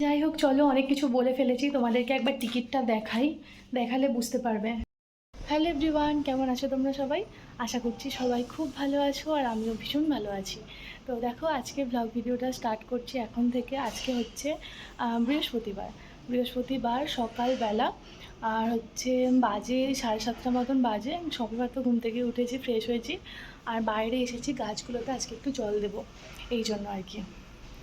যাই হোক, চলো অনেক কিছু বলে ফেলেছি। তোমাদেরকে একবার টিকিটটা দেখাই। দেখালে বুঝতে পারবে। হ্যালো এভরিওয়ান, কেমন আছো তোমরা সবাই? আশা করছি সবাই খুব ভালো আছো আর আমিও ভীষণ ভালো আছি। তো দেখো, আজকে ব্লগ ভিডিওটা স্টার্ট করছি এখন থেকে। আজকে হচ্ছে বৃহস্পতিবার। বৃহস্পতিবার সকালবেলা। আর হচ্ছে বাজে সাড়ে সাতটা মতন বাজে। সবেমাত্র ঘুম থেকে উঠেছি ফ্রেশ হয়েছি। আর বাইরে এসেছি, গাছগুলোতে আজকে একটু জল দেবো। এই জন্য আর কি।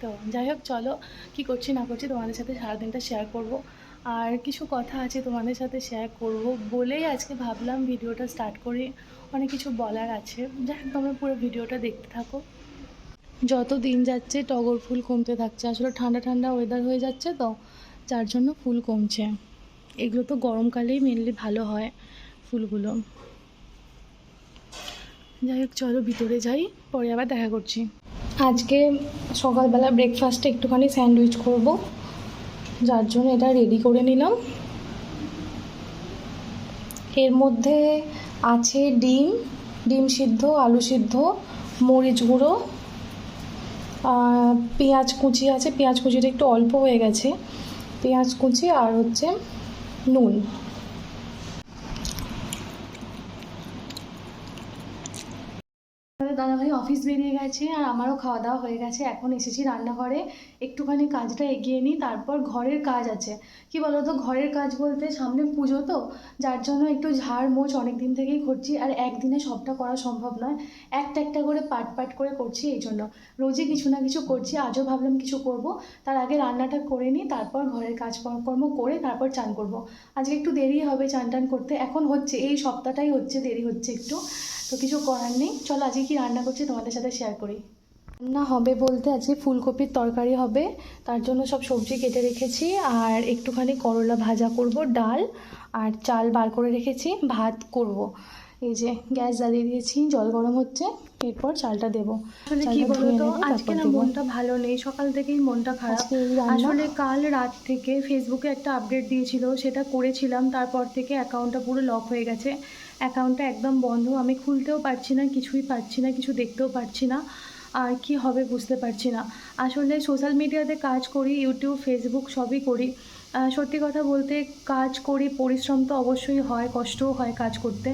তো যাই হোক, চলো কী করছি না করছি তোমাদের সাথে সারাদিনটা শেয়ার করব। আর কিছু কথা আছে তোমাদের সাথে শেয়ার করব বলেই আজকে ভাবলাম ভিডিওটা স্টার্ট করি। অনেক কিছু বলার আছে। যাই হোক, তোমরা পুরো ভিডিওটা দেখতে থাকো। যত দিন যাচ্ছে টগর ফুল কমতে থাকছে। আসলে ঠান্ডা ঠান্ডা ওয়েদার হয়ে যাচ্ছে তো, যার জন্য ফুল কমছে। এগুলো তো গরমকালেই মেনলি ভালো হয় ফুলগুলো। যাই হোক, চলো ভিতরে যাই, পরে আবার দেখা করছি। আজকে সকালবেলা ব্রেকফাস্টে একটুখানি স্যান্ডউইচ করব। যার জন্য এটা রেডি করে নিলাম। এর মধ্যে আছে ডিম ডিম সিদ্ধ, আলু সিদ্ধ, মরিচ গুঁড়ো পেঁয়াজ কুচি আছে। পেঁয়াজ কুচিটা একটু অল্প হয়ে গেছে। পেঁয়াজ কুচি আর হচ্ছে নুন আমাদের দাদাভাই অফিস বেরিয়ে গেছে আর আমারও খাওয়া দাওয়া হয়ে গেছে। এখন এসেছি রান্নাঘরে। একটুখানি কাজটা এগিয়ে নিই, তারপর ঘরের কাজ আছে। কি বলো তো ঘরের কাজ বলতে সামনে পুজো তো, যার জন্য একটু ঝাড় মোছ অনেক দিন থেকেই করছি। আর একদিনে সবটা করা সম্ভব নয়। একটা একটা করে পাট পাট করে করছি এই জন্য। রোজই কিছু না কিছু করছি, আজও ভাবলাম কিছু করব। তার আগে রান্নাটা করে নিই, তারপর ঘরের কাজ কাজকর্ম করে তারপর চান করব। আজকে একটু দেরি হবে চান টান করতে। এখন হচ্ছে, এই সপ্তাহটাই হচ্ছে, দেরি হচ্ছে একটু। তো কিছু করার নেই। চলো আজকে কি রান্না করছি তোমাদের সাথে শেয়ার করি। রান্না হবে বলতে আজকে ফুলকপির তরকারি হবে। তার জন্য সব সবজি কেটে রেখেছি আর একটুখানি করলা ভাজা করব, ডাল আর চাল বার করে রেখেছি, ভাত করব। এই যে গ্যাস জ্বালিয়ে দিয়েছি জল গরম হচ্ছে এরপর চালটা দেবো। কি বলতো আজকে না মনটা ভালো নেই সকাল থেকেই মনটা খারাপ। আসলে কাল রাত থেকে ফেসবুকে একটা আপডেট দিয়েছিল সেটা করেছিলাম তারপর থেকে অ্যাকাউন্টটা পুরো লক হয়ে গেছে। অ্যাকাউন্টটা একদম বন্ধ আমি খুলতেও পারছি না কিছুই পারছি না কিছু দেখতেও পারছি না আর কি হবে বুঝতে পারছি না। আসলে সোশ্যাল মিডিয়াতে কাজ করি ইউটিউব ফেসবুক সবই করি। সত্যি কথা বলতে কাজ করি, পরিশ্রম তো অবশ্যই হয়, কষ্টও হয় কাজ করতে।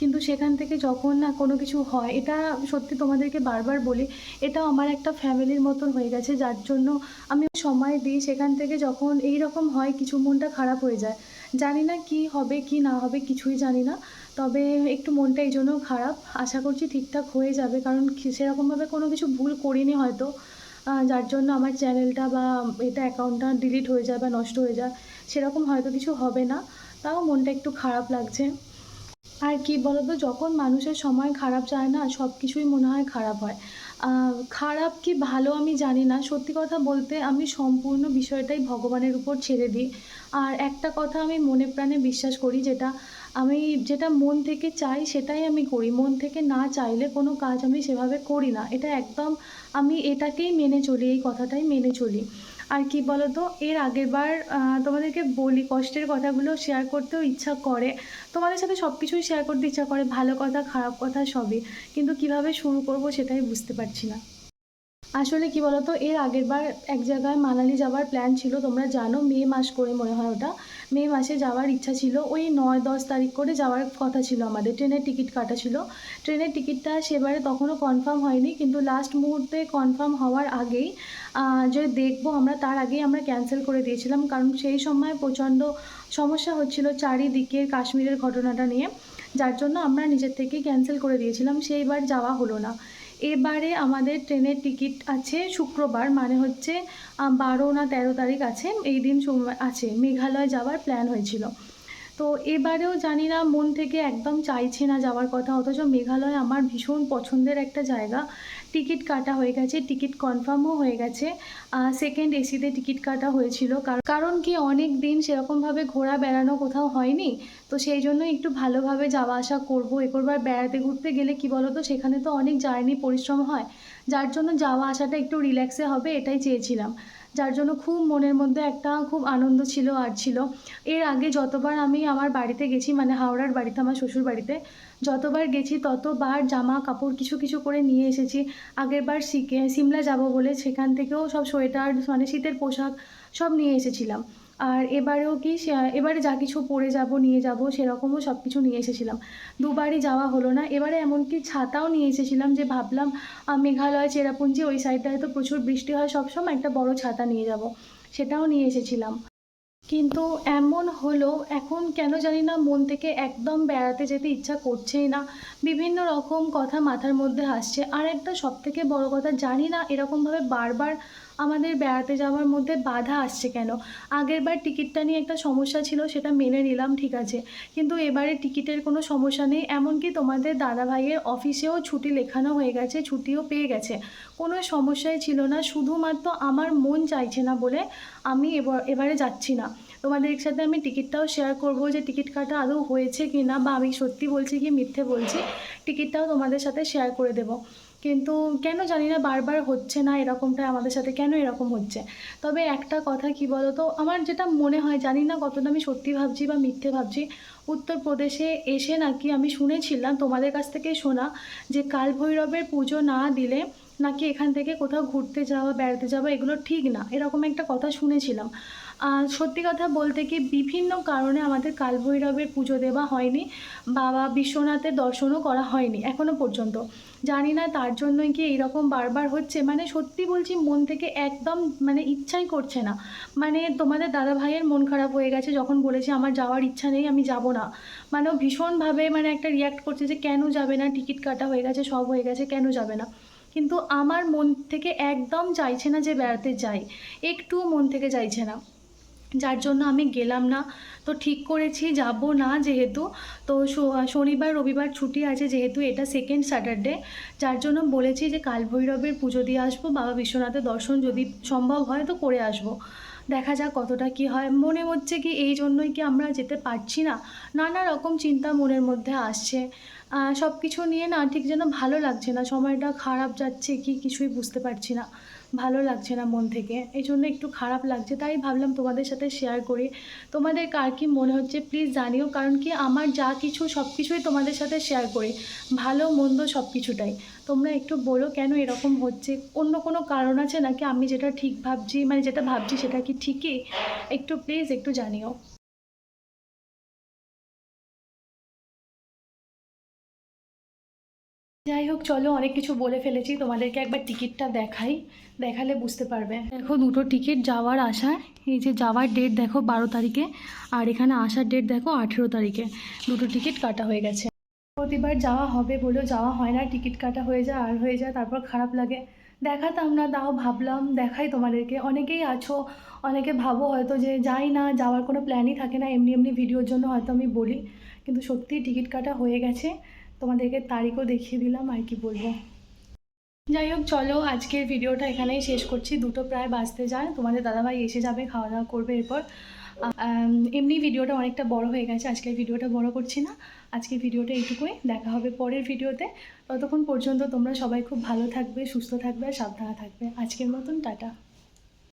কিন্তু সেখান থেকে যখন না কোনো কিছু হয়, এটা সত্যি তোমাদেরকে বারবার বলি এটা আমার একটা ফ্যামিলির মতন হয়ে গেছে, যার জন্য আমি সময় দিই সেখান থেকে যখন এই রকম হয়, কিছু মনটা খারাপ হয়ে যায়। জানি না কি হবে, কি না হবে, কিছুই জানি না। তবে একটু মনটা এই জন্য খারাপ। আশা করছি ঠিকঠাক হয়ে যাবে, কারণ সেরকমভাবে কোনো কিছু ভুল করিনি হয়তো। যার জন্য আমার চ্যানেলটা বা এটা অ্যাকাউন্টটা ডিলিট হয়ে যায় বা নষ্ট হয়ে যায়, সেরকম হয়তো কিছু হবে না। তাও মনটা একটু খারাপ লাগছে। আর কি বলতো, যখন মানুষের সময় খারাপ যায় না সব কিছুই মনে হয় খারাপ হয়। খারাপ কি ভালো আমি জানি না। সত্যি কথা বলতে আমি সম্পূর্ণ বিষয়টাই ভগবানের উপর ছেড়ে দিই। আর একটা কথা আমি মনে প্রাণে বিশ্বাস করি, যেটা আমি যেটা মন থেকে চাই সেটাই আমি করি। মন থেকে না চাইলে কোনো কাজ আমি সেভাবে করি না। এটা একদম আমি এটাকেই মেনে চলি, এই কথাটাই মেনে চলি। আর কি বলতো, এর আগের বার তোমাদেরকে বলি, কষ্টের কথাগুলো শেয়ার করতেও ইচ্ছা করে। তোমাদের সাথে সব কিছুই শেয়ার করতে ইচ্ছা করে, ভালো কথা, খারাপ কথা সবই। কিন্তু কীভাবে শুরু করব সেটাই বুঝতে পারছি না। আসলে কি বলতো, এর আগের বার এক জায়গায় মানালি যাওয়ার প্ল্যান ছিল, তোমরা জানো মে মাস করে মনে হয় ওটা। মে মাসে যাওয়ার ইচ্ছা ছিল, ওই নয় দশ তারিখ করে যাওয়ার কথা ছিল আমাদের, ট্রেনের টিকিট কাটা ছিল। ট্রেনের টিকিটটা সেবারে তখনও কনফার্ম হয়নি, কিন্তু লাস্ট মুহূর্তে কনফার্ম হওয়ার আগেই যে দেখব আমরা, তার আগেই আমরা ক্যান্সেল করে দিয়েছিলাম, কারণ সেই সময় প্রচণ্ড সমস্যা হচ্ছিল চারিদিকে কাশ্মীরের ঘটনাটা নিয়ে। যার জন্য আমরা নিজের থেকেই ক্যান্সেল করে দিয়েছিলাম, সেইবার যাওয়া হলো না। এবারে আমাদের ট্রেনের টিকিট আছে শুক্রবার মানে হচ্ছে বারো না তেরো তারিখ আছে, এই দিন সোমবার আছে, মেঘালয় যাওয়ার প্ল্যান হয়েছিল। তো এবারেও জানি না, মন থেকে একদম চাইছে না যাওয়ার কথা, অথচ মেঘালয় আমার ভীষণ পছন্দের একটা জায়গা। টিকিট কাটা হয়ে গেছে, টিকিট কনফার্মও হয়ে গেছে। সেকেন্ড এসিতে টিকিট কাটা হয়েছিল। কার- কারণ কি অনেক দিন সেরকমভাবে ঘোরা বেড়ানো কোথাও হয়নি। তো সেই জন্য একটু ভালোভাবে যাওয়া আসা করব। একবার বেড়াতে ঘুরতে গেলে কি বলো তো সেখানে তো অনেক জার্নি পরিশ্রম হয়। যার জন্য যাওয়া আসাটা একটু রিল্যাক্সে হবে, এটাই চেয়েছিলাম। যার জন্য খুব মনের মধ্যে একটা খুব আনন্দ ছিল আর ছিল। এর আগে যতবার আমি আমার বাড়িতে গেছি মানে হাওড়ার বাড়িতে, আমার শ্বশুর বাড়িতে, যতবার গেছি ততবার জামা কাপড় কিছু কিছু করে নিয়ে এসেছি। আগেরবার সিকে সিমলা যাব বলে সেখান থেকেও সব সোয়েটার মানে শীতের পোশাক সব নিয়ে এসেছিলাম। আর এবারেও কি এবারে যা কিছু পরে যাব, নিয়ে যাব, সেরকমও সব কিছু নিয়ে এসেছিলাম। দুবারই যাওয়া হলো না, এবারে এমনকি ছাতাও নিয়ে এসেছিলাম যে ভাবলাম মেঘালয়, চেরাপুঞ্জি ওই সাইডটায় তো প্রচুর বৃষ্টি হয় সবসময় একটা বড় ছাতা নিয়ে যাব, সেটাও নিয়ে এসেছিলাম। কিন্তু এমন হলো, এখন কেন জানি না মন থেকে একদম বেড়াতে যেতে ইচ্ছা করছেই না। বিভিন্ন রকম কথা মাথার মধ্যে আসছে, আর একটা সব থেকে বড় কথা, জানি না এরকমভাবে বারবার আমাদের বেড়াতে যাওয়ার মধ্যে বাধা আসছে কেন? আগেরবার টিকিটটা নিয়ে একটা সমস্যা ছিল, সেটা মেনে নিলাম, ঠিক আছে। কিন্তু এবারে টিকিটের কোনো সমস্যা নেই, এমনকি তোমাদের দাদা ভাইয়ের অফিসেও ছুটি লেখানো হয়ে গেছে, ছুটিও পেয়ে গেছে। কোনো সমস্যাই ছিল না, শুধুমাত্র আমার মন চাইছে না বলে আমি এবার, এবারে যাচ্ছি না। তোমাদের সাথে আমি টিকিটটাও শেয়ার করব যে টিকিট কাটা আদৌ হয়েছে কি না বা আমি সত্যি বলছি কি মিথ্যে বলছি, টিকিটটাও তোমাদের সাথে শেয়ার করে দেব। কিন্তু কেন জানি না বারবার হচ্ছে না এরকমটা আমাদের সাথে কেন এরকম হচ্ছে। তবে একটা কথা কি বলো তো আমার যেটা মনে হয় জানি না কতটা আমি সত্যি ভাবছি বা মিথ্যে ভাবছি, উত্তরপ্রদেশে এসে নাকি আমি শুনেছিলাম, তোমাদের কাছ থেকে শোনা, যে কাল ভৈরবের পুজো না দিলে নাকি এখান থেকে কোথাও ঘুরতে যাওয়া, বেড়াতে যাওয়া এগুলো ঠিক না। এরকম একটা কথা শুনেছিলাম। সত্যি কথা বলতে কি বিভিন্ন কারণে আমাদের কালভৈরবের পুজো দেওয়া হয়নি, বাবা বিশ্বনাথের দর্শনও করা হয়নি এখনও পর্যন্ত। জানি না তার জন্যই কি এইরকম বারবার হচ্ছে মানে সত্যি বলছি মন থেকে একদম মানে ইচ্ছাই করছে না। মানে তোমাদের দাদা ভাইয়ের মন খারাপ হয়ে গেছে যখন বলেছে আমার যাওয়ার ইচ্ছা নেই, আমি যাব না। মানে ভীষণভাবে মানে একটা রিয়াক্ট করছে যে কেন যাবে না, টিকিট কাটা হয়ে গেছে, সব হয়ে গেছে, কেন যাবে না? কিন্তু আমার মন থেকে একদম চাইছে না যে বেড়াতে যাই, একটুও মন থেকে চাইছে না। যার জন্য আমি গেলাম না। তো ঠিক করেছি, যাব না যেহেতু। তো শনিবার, রবিবার ছুটি আছে যেহেতু এটা সেকেন্ড স্যাটারডে যার জন্য বলেছি যে কাল ভৈরবের পুজো দিয়ে আসব, বাবা বিশ্বনাথের দর্শন যদি সম্ভব হয় তো করে আসব। দেখা যাক কতটা কি হয়। মনে হচ্ছে কি এই জন্যই কি আমরা যেতে পারছি না? নানা রকম চিন্তা মনের মধ্যে আসছে। সব কিছু নিয়ে না ঠিক যেন ভালো লাগছে না। সময়টা খারাপ যাচ্ছে কি কিছুই বুঝতে পারছি না। ভালো লাগছে না মন থেকে। এই জন্য একটু খারাপ লাগছে। তাই ভাবলাম তোমাদের সাথে শেয়ার করি। তোমাদের কার কি মনে হচ্ছে প্লিজ জানিও। কারণ কি আমার যা কিছু সব কিছুই তোমাদের সাথে শেয়ার করি। ভালো, মন্দ সব কিছুটাই তোমরা একটু বলো কেন এরকম হচ্ছে? অন্য কোনো কারণ আছে নাকি আমি যেটা ঠিক ভাবছি? মানে যেটা ভাবছি সেটা কি ঠিকই? একটু প্লিজ একটু জানিও। যাই হোক, চলো অনেক কিছু বলে ফেলেছি। তোমাদেরকে একবার টিকিটটা দেখাই। দেখালে বুঝতে পারবে। দেখো, দুটো টিকিট যাওয়ার আসার এই যে যাওয়ার ডেট দেখো বারো তারিখে, আর এখানে আসার ডেট দেখো আঠেরো তারিখে। দুটো টিকিট কাটা হয়ে গেছে। প্রতিবার যাওয়া হবে বলেও যাওয়া হয় না। টিকিট কাটা হয়ে যায়, আর হয়ে যায়, তারপর খারাপ লাগে। দেখাতাম না, তাও ভাবলাম দেখাই তোমাদেরকে। অনেকেই আছো, অনেকে ভাবো হয়তো যে যাই না, যাওয়ার কোনো প্ল্যানই থাকে না। এমনি এমনি ভিডিওর জন্য হয়তো আমি বলি। কিন্তু সত্যিই টিকিট কাটা হয়ে গেছে। তোমাদেরকে তারিখও দেখিয়ে দিলাম, আর কি বলব। যাই হোক, চলো আজকের ভিডিওটা এখানেই শেষ করছি। দুটো প্রায় বাঁচতে যায়। তোমাদের দাদাভাই এসে যাবে খাওয়া দাওয়া করবে এরপর। এমনি ভিডিওটা অনেকটা বড় হয়ে গেছে। আজকের ভিডিওটা বড় করছি না। আজকের ভিডিওটা এইটুকুই। দেখা হবে পরের ভিডিওতে। ততক্ষণ পর্যন্ত তোমরা সবাই খুব ভালো থাকবে, সুস্থ থাকবে, আর সাবধানে থাকবে। আজকের মতন, টাটা।